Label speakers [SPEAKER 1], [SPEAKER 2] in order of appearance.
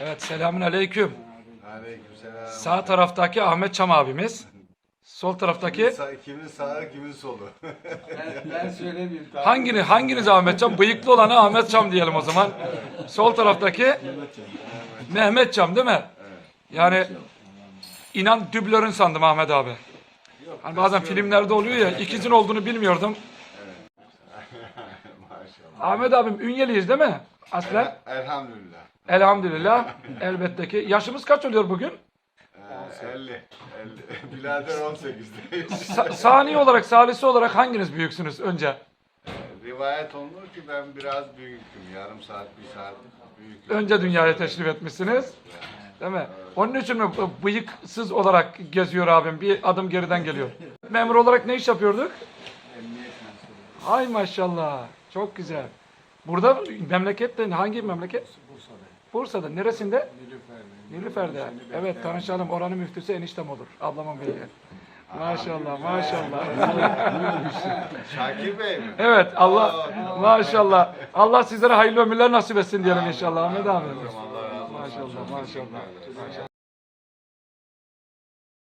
[SPEAKER 1] Evet selamün aleyküm.
[SPEAKER 2] Aleykümselam.
[SPEAKER 1] Sağ taraftaki Ahmet Çam abimiz. Sol taraftaki
[SPEAKER 2] kimin sağı kimin solu.
[SPEAKER 3] Ben, ben söylemeyeyim. tamam.
[SPEAKER 1] hangini hanginiz Ahmet Çam? Bıyıklı olanı Ahmet Çam diyelim o zaman. Sol taraftaki Mehmet Çam değil mi? Yani inan dublörün sandım Ahmet abi.
[SPEAKER 2] Yok,
[SPEAKER 1] Hani bazen filmlerde oluyor ya ikizin olduğunu bilmiyordum.
[SPEAKER 2] Maşallah.
[SPEAKER 1] Ahmet abim Ünyeliyiz değil mi? Aslen.
[SPEAKER 2] El- Elhamdülillah.
[SPEAKER 1] Elhamdülillah. Elbette ki. Yaşımız kaç oluyor bugün?
[SPEAKER 2] Ee, 50. 50. Bilader 18'de.
[SPEAKER 1] Sa- sani olarak, salisi olarak hanginiz büyüksünüz önce?
[SPEAKER 2] Rivayet olunur ki ben biraz büyüktüm. Yarım saat, bir saat büyüktüm.
[SPEAKER 1] Önce dünyaya teşrif etmişsiniz. Değil mi? Onun için mi bıyıksız olarak geziyor abim? Bir adım geriden geliyor. Memur olarak ne iş yapıyorduk?
[SPEAKER 3] Emniyet mensubu.
[SPEAKER 1] Ay maşallah. Çok güzel. Burada memlekette hangi memleket?
[SPEAKER 3] Bursa'da.
[SPEAKER 1] Bursa'da. Neresinde?
[SPEAKER 3] Nilüfer'de.
[SPEAKER 1] Nilüfer'de.
[SPEAKER 3] Seni
[SPEAKER 1] Evet tanışalım. Oranın müftüsü eniştem olur. Ablamın beyi. Maşallah maşallah.
[SPEAKER 2] Şakir Bey mi?
[SPEAKER 1] Evet Allah maşallah. Allah sizlere hayırlı ömürler nasip etsin diyelim inşallah Ahmet abi.
[SPEAKER 2] Allah razı olsun.
[SPEAKER 1] Maşallah maşallah. maşallah.